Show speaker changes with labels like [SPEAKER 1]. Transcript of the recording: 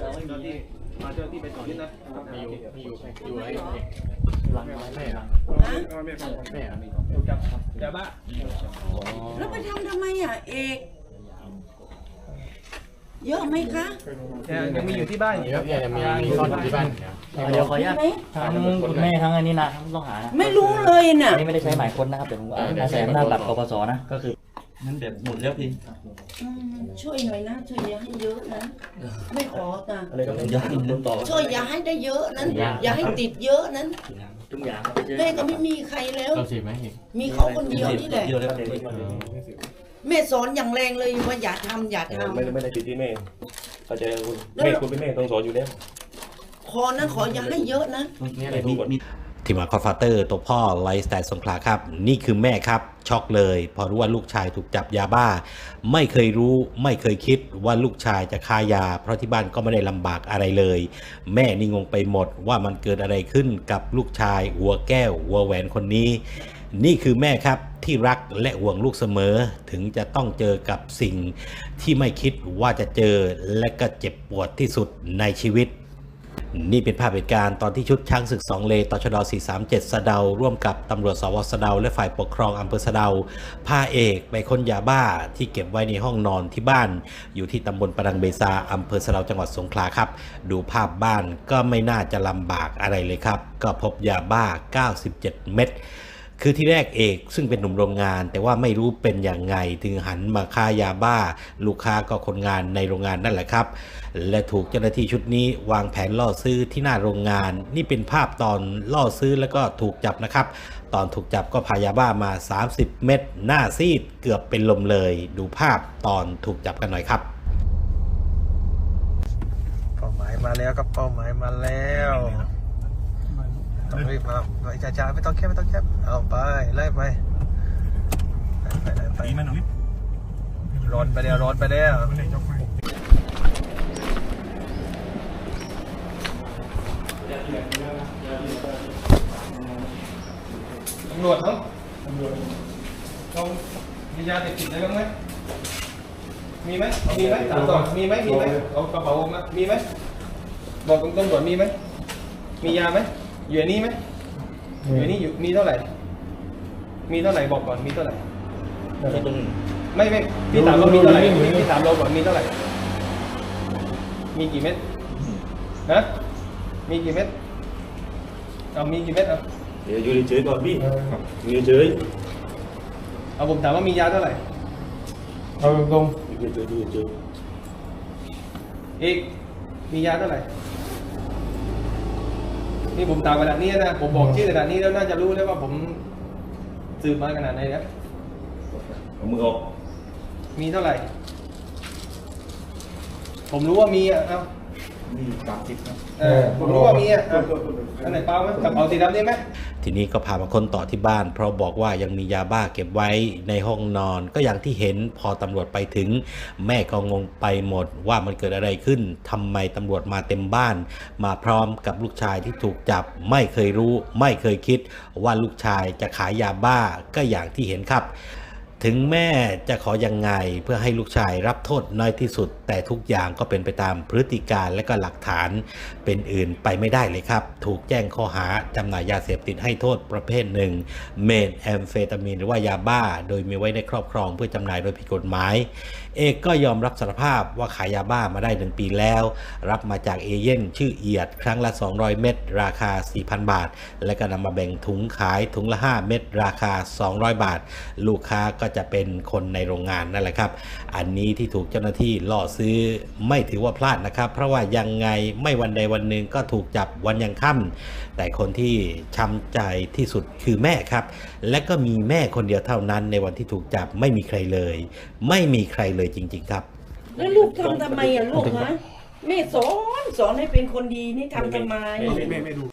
[SPEAKER 1] เราไม่มีมาเจ้าที่ไปสอนนิดนะ
[SPEAKER 2] มีอยู่มีอยู่อยู่ไอ้หลังแม่แม่
[SPEAKER 1] แม่จับจับบ้า
[SPEAKER 3] แล้วไปทำทำไมอะเอกเยอะไหมคะ
[SPEAKER 1] ยังมีอยู่ที่บ้าน
[SPEAKER 2] อยู่ครับยังมีซ่อนอยู่ที่บ้าน
[SPEAKER 4] เดี๋ยวขออนุญาตทั้งคุณแม่ทั้งอันนี้นะต้องหา
[SPEAKER 3] ไม่รู้เลยน่ะ
[SPEAKER 4] นี่ไม่ได้ใช้หมายค้นนะครับแต่ผมอาศัยอำนาจหลักกปสนะก็คือ นั่นแบบหมดแล้วพี่
[SPEAKER 3] อืมช่วยหน่อยนะช่วยอย่าให้เยอะนะ ไม่ขอจ้ะ
[SPEAKER 4] อะไรก็ผมจะกินเรื่องต่อ
[SPEAKER 3] ช่วยอย่าให้ได้เยอะนั้น อย่าให้ติดเยอะนั้น
[SPEAKER 4] ทุกอย่างครับ
[SPEAKER 3] แม่ก็ไม่มีใครแล้ว
[SPEAKER 2] เราสิบไหมอีก
[SPEAKER 3] มีเขาคนเดียวนี่แหละ
[SPEAKER 4] เดียวเลยครับ
[SPEAKER 3] แม่สอนอย่างแรงเลยว่าอย่าทำอย่าท
[SPEAKER 5] ไม่ได้ไม่ได้ติดที่แม่เข้าใจคุณแม่คุณเป็นแม่ต้องสอนอยู่แล้วำ
[SPEAKER 3] ขอนะขออย่าให้เยอะนะ
[SPEAKER 4] นี่อะไรมีมี
[SPEAKER 6] ทีมงานคอฟาเตอร์ตัวพ่อไลสไตล์สงขลาครับ นี่คือแม่ครับ ช็อกเลย พอรู้ว่าลูกชายถูกจับยาบ้า ไม่เคยรู้ไม่เคยคิดว่าลูกชายจะค้ายา เพราะที่บ้านก็ไม่ได้ลำบากอะไรเลย แม่นี่งงไปหมดว่ามันเกิดอะไรขึ้นกับลูกชาย หัวแก้ว หัวแหวนคนนี้ นี่คือแม่ครับที่รักและห่วงลูกเสมอ ถึงจะต้องเจอกับสิ่งที่ไม่คิดว่าจะเจอและก็เจ็บปวดที่สุดในชีวิต นี่เป็นภาพเหตุการณ์ตอนที่ชุดช้างศึก 2 เลตชด 437 สะเดา ร่วมกับตำรวจสวสะเดา และฝ่ายปกครองอำเภอสะเดาพาเอกไปค้นยาบ้าที่เก็บไว้ในห้องนอนที่บ้าน อยู่ที่ตำบลปรังเบซาอำเภอสะเดาจังหวัดสงขลาครับ ดูภาพบ้านก็ไม่น่าจะลำบากอะไรเลยครับ ก็พบยาบ้า 97 เม็ด คือที่แรกเอกซึ่งเป็นหนุ่มโรงงาน แต่ว่าไม่รู้เป็นอย่างไงถึงหันมาค้ายาบ้า ลูกค้าก็คนงานในโรงงานนั่นแหละครับ และถูกเจ้าหน้าที่ชุดนี้วางแผนล่อซื้อที่หน้าโรงงาน นี่เป็นภาพตอนล่อซื้อแล้วก็ถูกจับนะครับ ตอนถูกจับก็พายาบ้ามา 30 เม็ดหน้าซีดเกือบเป็นลมเลย ดูภาพตอนถูกจับกันหน่อยครับ
[SPEAKER 7] เป้าหมายมาแล้วครับเป้าหมายมาแล้ว ต้องรีบมาไปจ้าๆไม่ต้องแคบไม่ต้องแคบเอาไปไล่ไปไปไปไปร้อนไปแล้วร้อนไปแล้ว
[SPEAKER 1] ตำรวจเนาะตำรวจเรามียาเสพติดอะไรบ้างไหมมีไหมมีไหมถามก่อนมีไหมมีไหมเอากระเป๋ามามีไหมบอกตำรวจมีไหมมียาไหม อยู่ในนี้ไหมอยู่ในนี้อยู่มีเท่าไหร่ มีเท่าไหร่บอกก่อนมีเท่าไหร่
[SPEAKER 4] ที่ตรง
[SPEAKER 1] ไม่ไม่พี่ถามเรามีเท่าไหร่พี่ถามเราก่อนมีเท่าไหร่ มีกี่เม็ดฮะมีกี่เม็ดเอามีกี่เม็ดเอา
[SPEAKER 5] เดี๋ยวอยู่เฉยๆก่อนพี่อยู่เฉย
[SPEAKER 1] เอาผมถามว่ามียาเท่าไหร่
[SPEAKER 7] เอาตรง
[SPEAKER 5] ๆอยู่เฉยๆอยู่เฉย
[SPEAKER 1] อีกมียาเท่าไหร่ นี่ผมตามขนาดนี้นะ ผมบอกชื่อขนาดนี้แล้วน่าจะรู้แล้วว่าผมสืบมาขนาดไหนนะ
[SPEAKER 5] ๆเอามือออก
[SPEAKER 1] มีเท่าไหร่ ผมรู้ว่ามีอะ เอา
[SPEAKER 4] มีสามสิบครับ
[SPEAKER 1] เออผมรู้ว่ามีอะเอาอันไหนเปล่าไหมกระเป๋าสีดำนี่ไหม
[SPEAKER 6] ทีนี้ก็พามาค้นต่อที่บ้าน เพราะบอกว่ายังมียาบ้าเก็บไว้ในห้องนอน ก็อย่างที่เห็นพอตำรวจไปถึง แม่ก็งงไปหมดว่ามันเกิดอะไรขึ้นทำไมตำรวจมาเต็มบ้าน มาพร้อมกับลูกชายที่ถูกจับ ไม่เคยรู้ ไม่เคยคิด ว่าลูกชายจะขายยาบ้าก็อย่างที่เห็นครับ ถึงแม่จะขอยังไงเพื่อให้ลูกชายรับโทษน้อยที่สุด แต่ทุกอย่างก็เป็นไปตามพฤติการและก็หลักฐานเป็นอื่นไปไม่ได้เลยครับ ถูกแจ้งข้อหาจำหน่ายยาเสพติดให้โทษประเภทหนึ่ง เมทแอมเฟตามีนหรือว่ายาบ้า โดยมีไว้ในครอบครองเพื่อจำหน่ายโดยผิดกฎหมายเอกก็ยอมรับสารภาพว่าขายยาบ้ามาได้1ปีแล้ว รับมาจากเอเย่นชื่อเอียด ครั้งละ 200 เม็ดราคา 4,000 บาท และก็นำมาแบ่งถุงขายถุงละ 5 เม็ดราคา 200 บาท ลูกค้าก็จะเป็นคนในโรงงานนั่นแหละครับ อันนี้ที่ถูกเจ้าหน้าที่ล่อซื้อไม่ถือว่าพลาดนะครับ เพราะว่ายังไงไม่วันใดวันหนึ่งก็ถูกจับวันยังค่ำแต่คนที่ช้ำใจที่สุดคือแม่ครับ และก็มีแม่คนเดียวเท่านั้นในวันที่ถูกจับไม่มีใครเลย ไม่มีใครเลยจริง ๆ ครับ
[SPEAKER 3] แล้วลูกทำทำไมอะลูกฮะแม่สอนสอนให้เป็นคนดีนี่ทำทำไม
[SPEAKER 7] ไม่ไม่ไม่ดู